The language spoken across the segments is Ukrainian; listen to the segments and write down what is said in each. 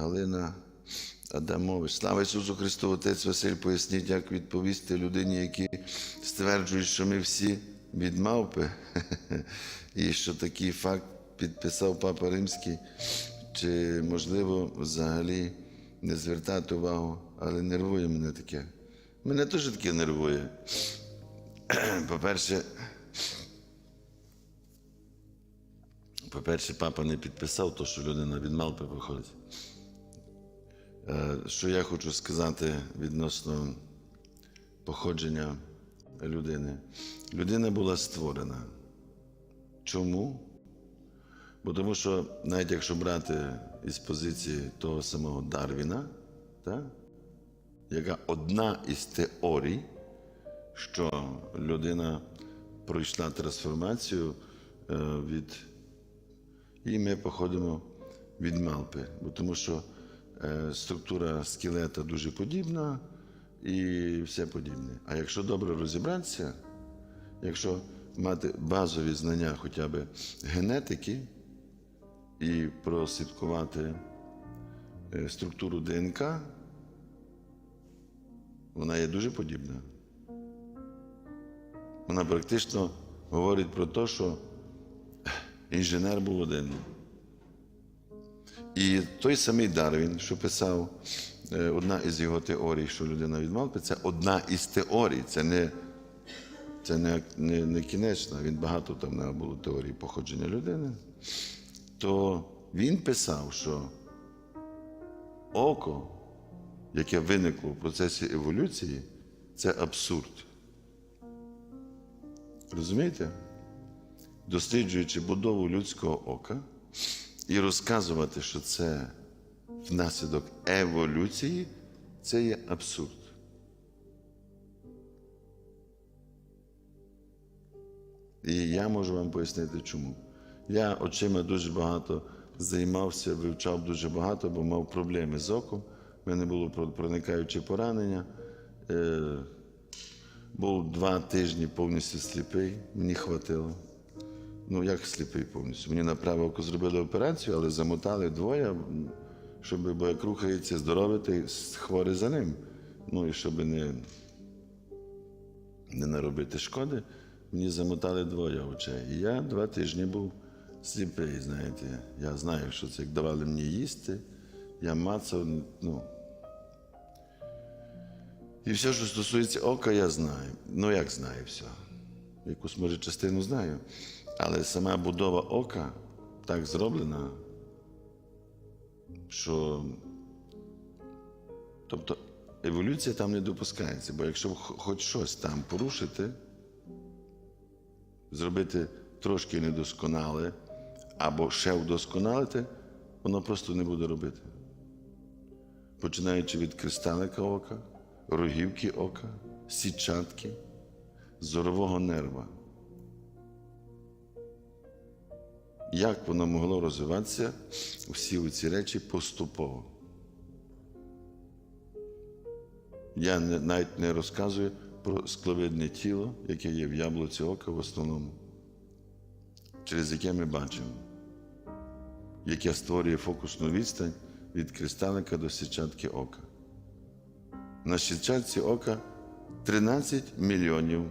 Галина Адамович. Слава Ісусу Христу, Отець Василь, поясніть, як відповісти людині, які стверджують, що ми всі від мавпи, і що такий факт підписав Папа Римський, чи можливо взагалі не звертати увагу, але нервує мене таке. Мене теж таке нервує. По-перше, по-перше, папа не підписав то, що людина від Малпи виходить. Е, Що я хочу сказати відносно походження людини? Людина була створена. Чому? Бо тому що, навіть якщо брати із позиції того самого Дарвіна, так? яка одна із теорій, що людина пройшла трансформацію е, від і ми походимо від Малпи, бо тому що структура скелета дуже подібна і все подібне. А якщо добре розібратися, якщо мати базові знання хоча б генетики і прослідкувати е, структуру ДНК, вона є дуже подібна. Вона практично говорить про те, що інженер був один. І той самий Дарвін, що писав е, одна із його теорій, що людина від мавпи, це одна із теорій, це не, це не, не, не кінечна, він багато там не було теорій походження людини. То він писав, що око, яке виникло в процесі еволюції, це абсурд. Розумієте? досліджуючи будову людського ока, і розказувати, що це внаслідок еволюції, це є абсурд. І я можу вам пояснити, чому. Я очима дуже багато займався, вивчав дуже багато, бо мав проблеми з оком. У мене було проникаюче поранення. Е, був два тижні повністю сліпий, мені хватило. Ну, як сліпий повністю. Мені на праве око зробили операцію, але замотали двоє, щоб бо як рухається здоровий, то хворий за ним. Ну і щоб не, не наробити шкоди, мені замотали двоє очей. І я два тижні був сліпий, знаєте. Я знаю, що це як давали мені їсти, я мацав, ну. І все, що стосується ока, я знаю. Ну, як знаю все. Якусь, може, частину знаю. Але сама будова ока так зроблена, що тобто еволюція там не допускається, бо якщо хоч щось там порушити, зробити трошки недосконале або ще вдосконалити, воно просто не буде робити. Починаючи від кристалика ока, рогівки ока, сітчатки, зорового нерва. Як воно могло розвиватися всі ці речі поступово. Я не, навіть не розказую про скловидне тіло, яке є в яблуці ока в основному, через яке ми бачимо, яке створює фокусну відстань від кристалика до сітчатки ока. На сітчатці ока 13 мільйонів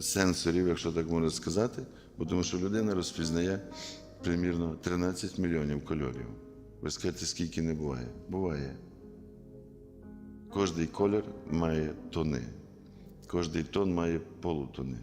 сенсорів, якщо так можна сказати, бо тому що людина розпізнає примірно 13 мільйонів кольорів. Ви скажете, скільки не буває? Буває. Кожний колір має тони, кожний тон має полутони,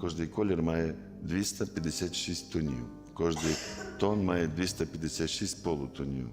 кожний колір має 256 тонів, кожний тон має 256 полутонів.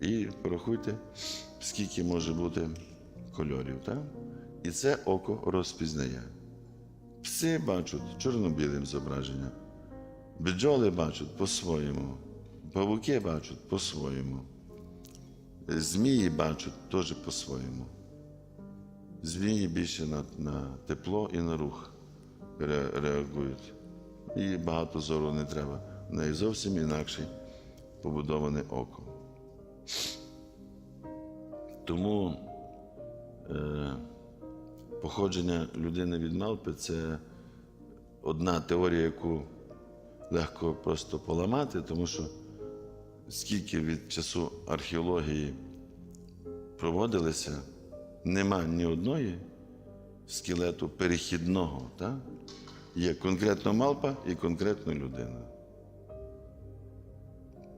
І порахуйте, скільки може бути кольорів. так? І це око розпізнає. Пси бачать чорно-білим зображенням, бджоли бачать по-своєму, павуки бачать по-своєму, змії бачать теж по-своєму. Змії більше на, на тепло і на рух ре, реагують. І багато зору не треба. В неї зовсім інакше побудоване око. Тому е, походження людини від Малпи це одна теорія, яку легко просто поламати, тому що скільки від часу археології проводилися, нема ні одної скелету перехідного. Так? Є конкретно малпа і конкретно людина.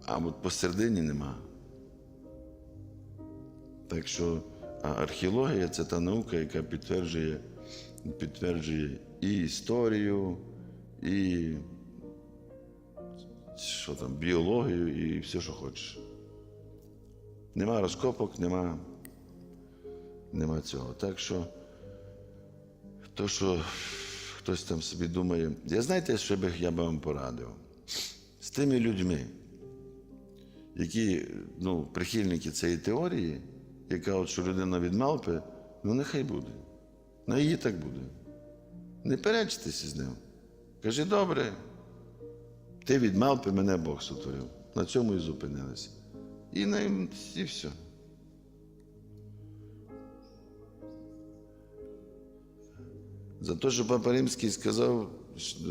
А от посередині нема. Так що а археологія це та наука, яка підтверджує, підтверджує і історію, і що там, біологію, і все, що хочеш. Нема розкопок, нема, нема цього. Так що, то, що хтось там собі думає, я знаєте, що би я би вам порадив? З тими людьми, які ну, прихильники цієї теорії, яка от, що людина від малпи, ну нехай буде. На її так буде. Не перечтеся з ним. Кажи, добре, ти від малпи мене Бог сотворив. На цьому і зупинилися. І, на, і все. За те, що Папа Римський сказав,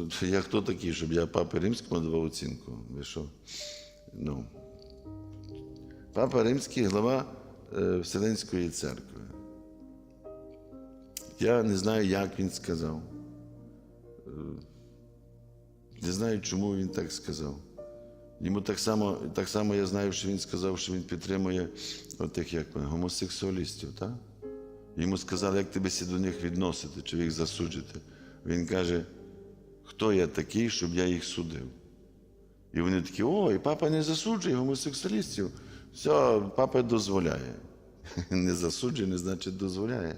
що я хто такий, щоб я Папі Римському давав оцінку. Ви що? Ну. Папа Римський глава Вселенської церкви. Я не знаю, як він сказав. Е, Не знаю, чому він так сказав. Йому так само, так само я знаю, що він сказав, що він підтримує отих як вони, гомосексуалістів. Так? Йому сказали, як тебе до них відносити, чи їх засуджити. Він каже, хто я такий, щоб я їх судив? І вони такі, ой, папа не засуджує гомосексуалістів. Все, папа дозволяє. Не засуджує, значить дозволяє.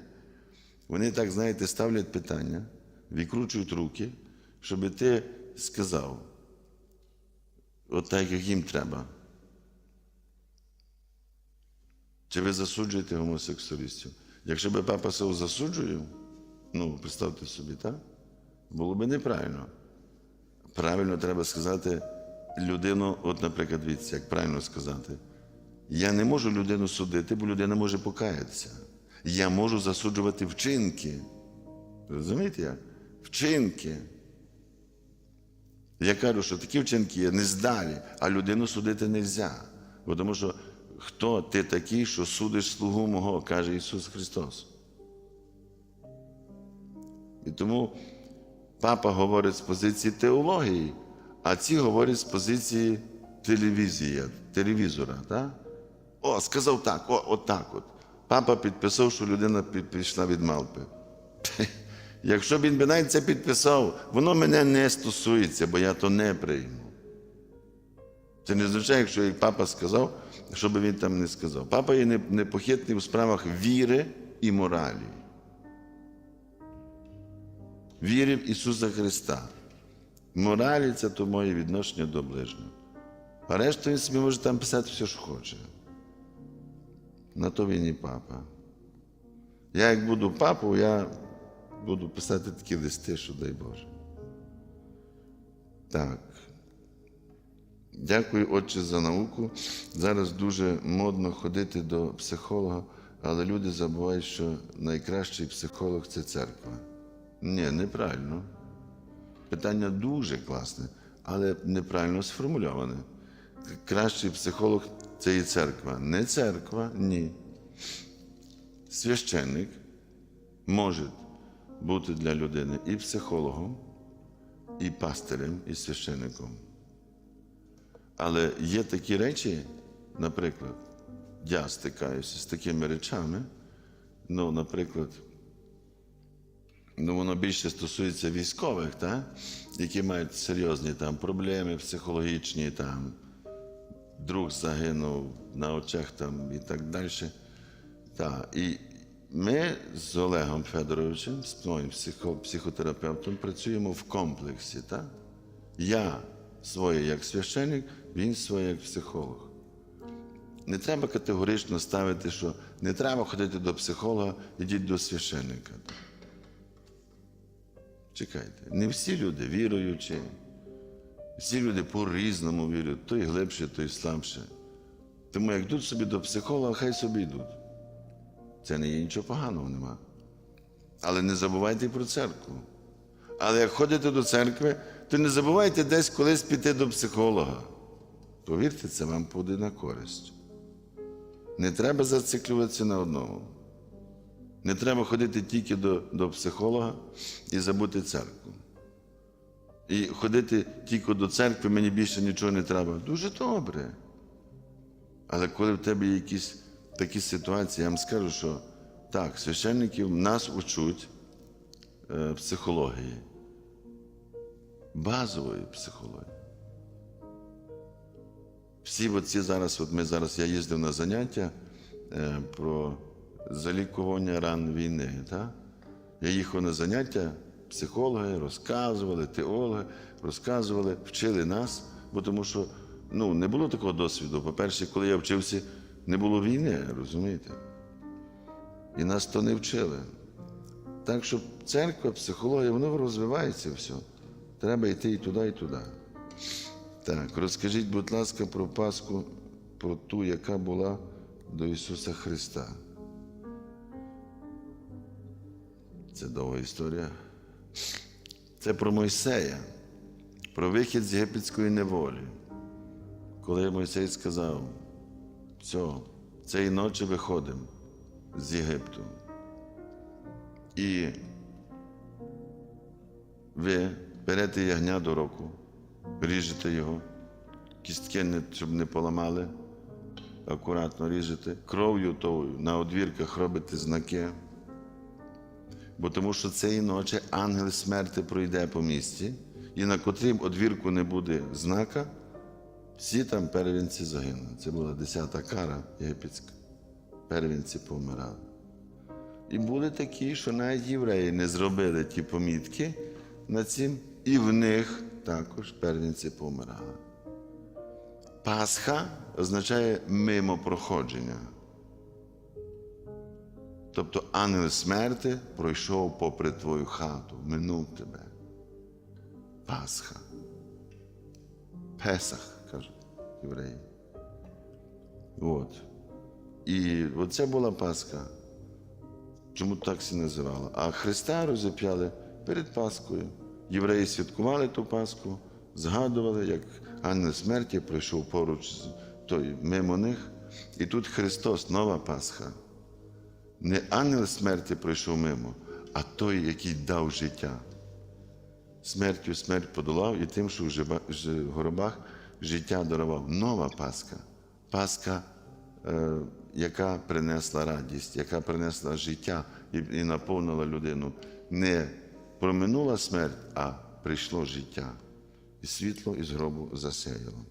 Вони так, знаєте, ставлять питання, викручують руки, щоб ти сказав, от так, як їм треба. Чи ви засуджуєте гомосексуалістів? Якщо би папа себе засуджує, ну, представте собі, так? Було б неправильно. Правильно треба сказати людину, от, наприклад, дивіться, як правильно сказати. Я не можу людину судити, бо людина може покаятися. Я можу засуджувати вчинки. Розумієте як? Вчинки. Я кажу, що такі вчинки є нездалі, а людину судити не можна. Бо тому що хто ти такий, що судиш слугу мого, каже Ісус Христос. І тому папа говорить з позиції теології, а ці говорять з позиції телевізії, телевізора. Так? О, сказав так, о, от так от. Папа підписав, що людина пішла від Малпи. Якщо він би навіть це підписав, воно мене не стосується, бо я то не прийму. Це не означає, якщо як папа сказав, що би він там не сказав. Папа є непохитний у справах віри і моралі. Віри в Ісуса Христа. Моралі це то моє відношення до ближнього. А решту він собі може там писати все, що хоче. На то він і папа. Я як буду папою, я буду писати такі листи, що дай Боже. Так. Дякую, Отче, за науку. Зараз дуже модно ходити до психолога, але люди забувають, що найкращий психолог це церква. Ні, неправильно. Питання дуже класне, але неправильно сформульоване. Кращий психолог це і церква. Не церква, ні. Священник може бути для людини і психологом, і пастирем, і священником. Але є такі речі, наприклад, я стикаюся з такими речами, ну, наприклад, ну, воно більше стосується військових, та? які мають серйозні там, проблеми психологічні, там, друг загинув на очах там, і так далі. Та. І ми з Олегом Федоровичем, з моїм психотерапевтом, працюємо в комплексі. Та? Я своє як священник, він своє як психолог. Не треба категорично ставити, що не треба ходити до психолога, ідіть до священника. Чекайте, не всі люди віруючі, всі люди по-різному вірять, той глибше, той слабше. Тому як йдуть собі до психолога, хай собі йдуть. Це не є нічого поганого нема. Але не забувайте про церкву. Але як ходите до церкви, то не забувайте десь колись піти до психолога. Повірте, це вам буде на користь. Не треба зациклюватися на одному. Не треба ходити тільки до, до психолога і забути церкву. І ходити тільки до церкви, мені більше нічого не треба. Дуже добре. Але коли в тебе є якісь такі ситуації, я вам скажу, що так, священників нас учуть е, психології, базової психології. Всі оці зараз, от ми зараз, я їздив на заняття е, про залікування ран війни. Так? Я їхав на заняття, психологи розказували, теологи розказували, вчили нас, бо тому що ну, не було такого досвіду. По-перше, коли я вчився, не було війни, розумієте? І нас то не вчили. Так що церква, психологія, воно розвивається все. Треба йти і туди, і туди. Так, розкажіть, будь ласка, про Пасху, про ту, яка була до Ісуса Христа. Це довга історія. Це про Мойсея, про вихід з єгипетської неволі. Коли Мойсей сказав, все, цієї ночі виходимо з Єгипту. І ви берете ягня до року, ріжете його, кістки, щоб не поламали, акуратно ріжете, кров'ю тою на одвірках робите знаки. Бо тому що цієї ночі ангел смерти пройде по місті, і на котрім одвірку не буде знака, всі там первенці загинули. Це була десята кара єгипетська. Первенці помирали. І були такі, що навіть євреї не зробили ті помітки на цим, і в них також первенці помирали. Пасха означає мимо проходження. Тобто ангел смерти пройшов попри твою хату, минув тебе. Пасха. Песах, кажуть євреї. От. І оце була Пасха. Чому так всі називали? А Христа розіп'яли перед Пасхою. Євреї святкували ту Пасху, згадували, як ангел смерті пройшов поруч з той, мимо них. І тут Христос, нова Пасха. Не ангел смерті пройшов мимо, а той, який дав життя. Смертю смерть подолав і тим, що в гробах життя дарував. Нова Пасха. Пасха, е, яка принесла радість, яка принесла життя і, і наповнила людину. Не проминула смерть, а прийшло життя. І світло із гробу засяяло.